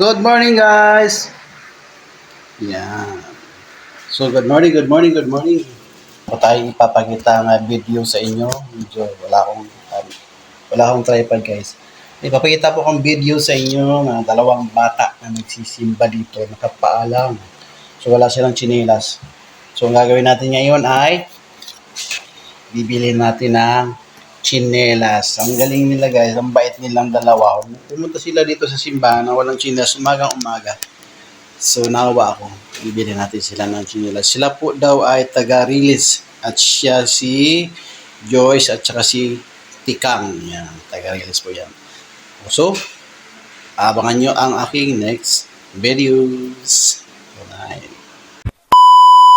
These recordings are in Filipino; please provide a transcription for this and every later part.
Good morning, guys! Yan. So, good morning, good morning, good morning. Ako tayo ipapakita ng video sa inyo. Medyo wala akong, um, wala akong tripod, guys. Ipapakita po akong video sa inyo ng dalawang bata na nagsisimba dito, nakapaalam. So, wala silang chinelas. So, ang gagawin natin ngayon ay bibili natin ng chinelas. Ang galing nila guys, ang bait nilang dalawa. Pumunta sila dito sa simbahan na walang chinelas umagang umaga. So nawa ako, bibili natin sila ng chinelas. Sila po daw ay taga-release at siya si Joyce at saka si Tikang. Yan, taga-release po yan. So, abangan nyo ang aking next videos. Alright.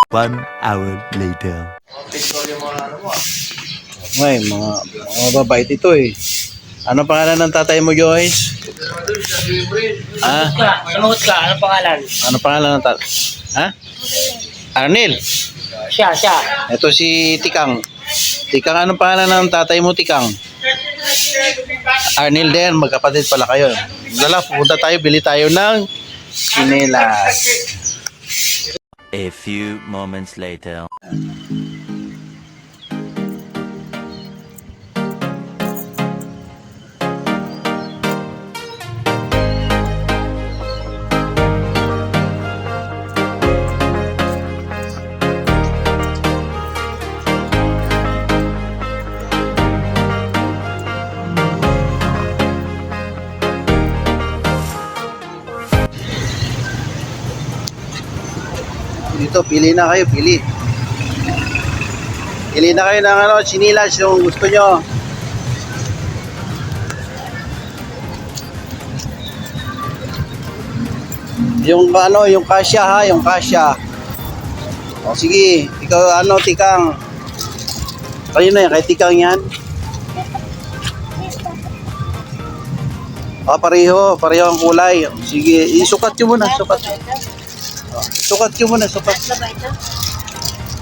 One hour later. Ay, mga, mga babait ito eh. Ano pangalan ng tatay mo, Joyce? Ah, Ka, sumagot ka. Ano pangalan? ano pangalan ng tatay? Ha? Arnel. Siya, siya. Ito si Tikang. Tikang, anong pangalan ng tatay mo, Tikang? Arnel din, magkapatid pala kayo. Dala, pupunta tayo, bili tayo ng sinelas. A few moments later. Dito, pili na kayo, pili. Pili na kayo ng ano, sinilas yung gusto nyo. Yung ano, yung kasya ha, yung kasya. O sige, ikaw ano, tikang. Kayo na yan, kay tikang yan. Ah, pareho, pareho ang kulay. Sige, isukat nyo muna, sukat. Sukat nyo muna, sukat.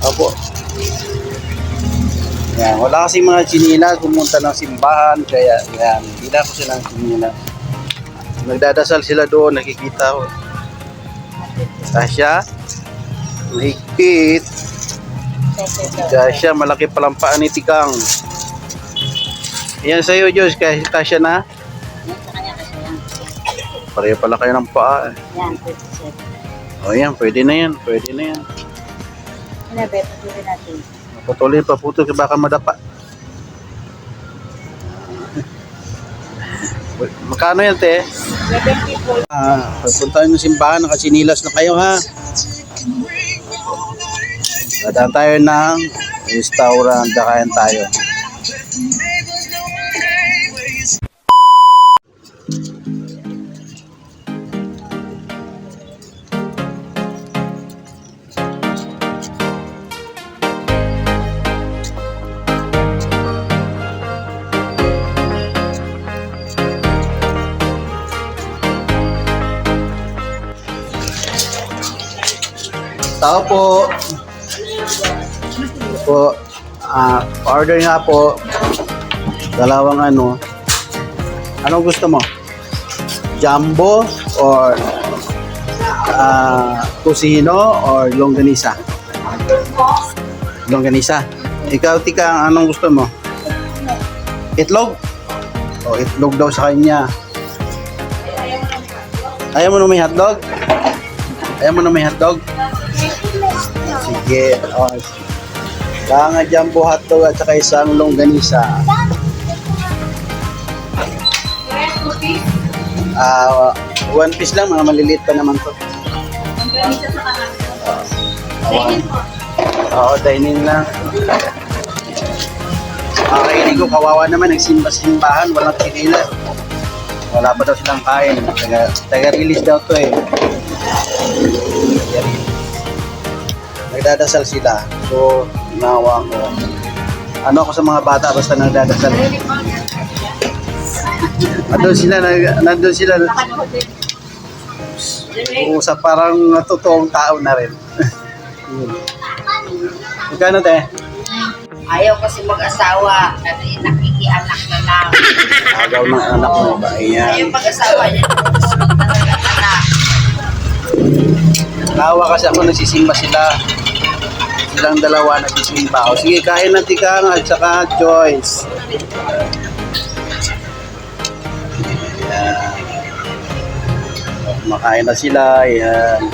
Opo. Yan, wala kasing mga chinila pumunta ng simbahan, kaya yan, hindi na ako silang chinila. Nagdadasal sila doon, nakikita ko. Tasya, mahigpit. Tasya, malaki palang paa ni Tikang. Yan sa'yo, Diyos, kay Tasya na. Pareho pala kayo ng paa. eh. Yan, 27. O yan, pwede na yan, pwede na yan. Ano ba, patuloy natin. Patuloy pa puto, baka madapa. Magkano yan, te? 70 po. Ah, puntahan yung simbahan, nakasinilas na kayo, ha? Dadaan tayo ng restaurant, dakayan tayo. Tao po. Po, ah, order nga po. Dalawang ano. Anong gusto mo? Jumbo or ah, kusino or longganisa? Longganisa. Ikaw, Tika, anong gusto mo? Itlog? O, itlog daw sa kanya. Ayaw mo na may hotdog? Ayaw mo na may hotdog? Sige. O, Kaya nga jumbo hotdog at saka isang longganisa. Ah, one piece lang, mga maliliit pa naman to. Oo, dining lang. Kakainin ko, kawawa naman, nagsimba-simbahan, walang kinila. Wala pa daw silang kain. Taga, taga-release daw to eh. Nagdadasal sila. So, nawa ko. Ano ako sa mga bata basta nagdadasal. Nandun sila, nandun sila. Usap parang totoong tao na rin. Magkano te? Ayaw kasi mag-asawa. Kasi nakikianak na lang. Agaw ng anak mo ba? Ayan. Ayaw mag-asawa niya. Naawa kasi ako nagsisimba sila. Silang dalawa nagsisimba. O sige, kain ng tikang at saka Joyce. Makain na sila. Ayan.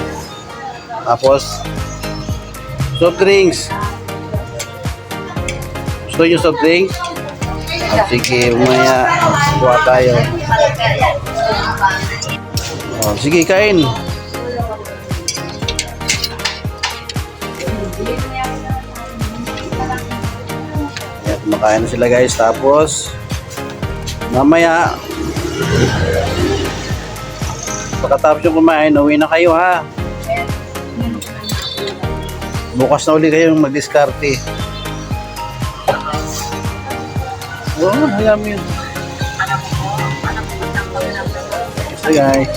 Tapos, soft drinks. Gusto nyo soft drinks? O, sige, umaya. Kuha tayo. O, sige, kain. Ayan, kumakain na sila guys. Tapos, mamaya, pagkatapos yung kumain, uwi na kayo ha. Bukas na uli kayong mag-discarte. Oo, oh, alam yun. So guys.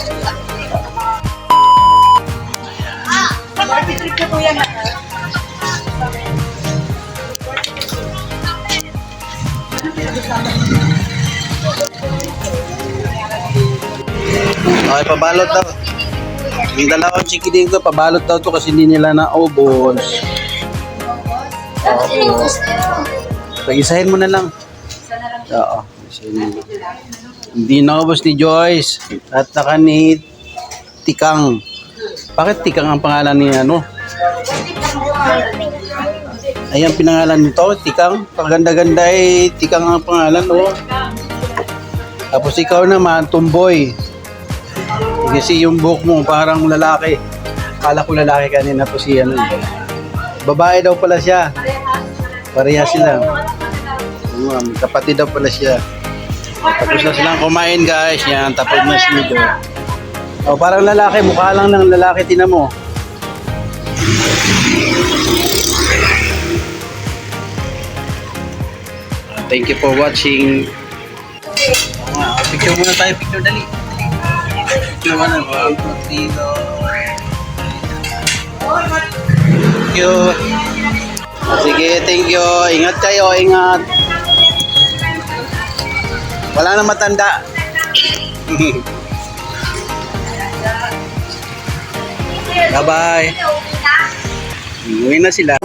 Okay, pabalot daw. Yung dalawang chikiding ko, pabalot daw to kasi hindi nila naubos. Pag-isahin mo na lang. Oo. isahin mo. Hindi naubos ni Joyce at naka ni Tikang. Bakit Tikang ang pangalan ni ano? Ayan pinangalan nito, Tikang. Paganda-ganda eh, Tikang ang pangalan, oh. Tapos ikaw naman, Tumboy. Kasi yung buhok mo parang lalaki. Akala ko lalaki kanina po si ano. eh. Babae daw pala siya. Pareha sila. May kapatid daw pala siya. Tapos na silang kumain guys. Yan, tapos na si Mido. Oh, parang lalaki. Mukha lang ng lalaki. Tinan mo. Thank you for watching. Picture muna tayo. Picture dali. One, two, three, go. Thank you. Sige, thank you. Ingat kayo, ingat. Wala na matanda. Bye-bye. Uwi na sila.